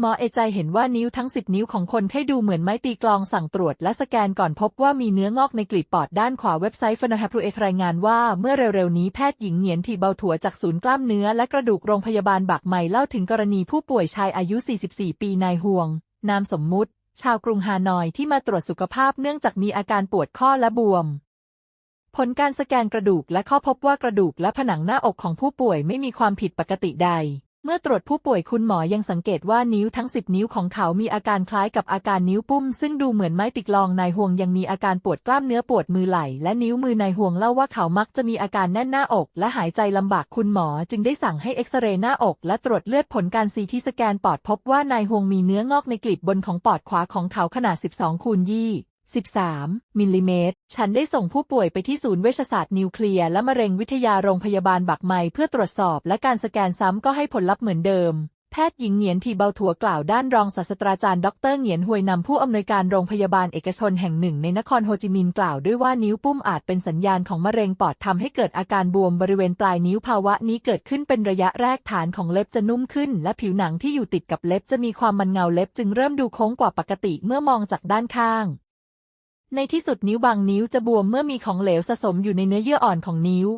หมอเอใจเห็นว่านิ้วทั้ง10นิ้วของคนไข้ดูเหมือนไม้ตีกลองสั่งตรวจและสแกนก่อนพบว่ามีเนื้องอกในกลีบปอดด้านขวาเว็บไซต์ฟนฮับรูเอกรายงานว่าเมื่อเร็วๆนี้แพทย์หญิงเหงียนทีเบาถั่วจากศูนย์กล้ามเนื้อและกระดูกโรงพยาบาลบักใหม่เล่าถึงกรณีผู้ป่วยชายอายุ 44 ปีนายห่วง นามสมมุติ ชาวกรุงฮานอยที่มาตรวจสุขภาพเนื่องจากมีอาการปวดข้อและบวมผลการสแกนกระดูกและข้อพบว่ากระดูกและผนังหน้าอกของผู้ป่วยไม่มีความผิดปกติใด เมื่อตรวจผู้ป่วยคุณหมอยังสังเกตว่านิ้วทั้ง 10 นิ้วของเขามีอาการคล้ายกับอาการนิ้วปุ้ม ซึ่งดูเหมือนไม้ติกลองนายห่วงยังมีอาการปวดกล้ามเนื้อปวดมือไหล่และนิ้วมือนายห่วงเล่าว่าเขามักจะมีอาการแน่นหน้าอก และหายใจลำบากคุณหมอจึงได้สั่งให้เอ็กซเรย์หน้าอก และตรวจเลือดผลการซีทีสแกนปอดพบว่านายห่วงมีเนื้องอกในกลีบบนของปอดขวาของเขาขนาด 12คูณยี่ 13 มิลลิเมตร ฉันได้ส่งผู้ป่วยไปที่ศูนย์เวชศาสตร์นิวเคลียร์และมะเร็งวิทยาโรงพยาบาลบักไมเพื่อตรวจสอบและการสแกนซ้ำก็ให้ผลลัพธ์เหมือนเดิม แพทย์หญิงเหงียนทีเบาถัวกล่าวด้านรองศาสตราจารย์ดรเหงียนหวยนำผู้อำนวยการโรงพยาบาลเอกชนแห่งหนึ่งในนครโฮจิมินห์กล่าวด้วยว่านิ้วปุ้มอาจเป็นสัญญาณของมะเร็งปอดทำให้เกิดอาการบวมบริเวณปลายนิ้วภาวะนี้เกิดขึ้นเป็นระยะแรกฐานของเล็บจะนุ่มขึ้น และผิวหนังที่อยู่ติดกับเล็บจะมีความมันเงาเล็บจึงเริ่มดูโค้งกว่าปกติเมื่อมองจากด้านข้าง ในที่สุดนิ้วบางนิ้วจะบวมเมื่อมีของเหลวสะสมอยู่ในเนื้อเยื่ออ่อนของนิ้ว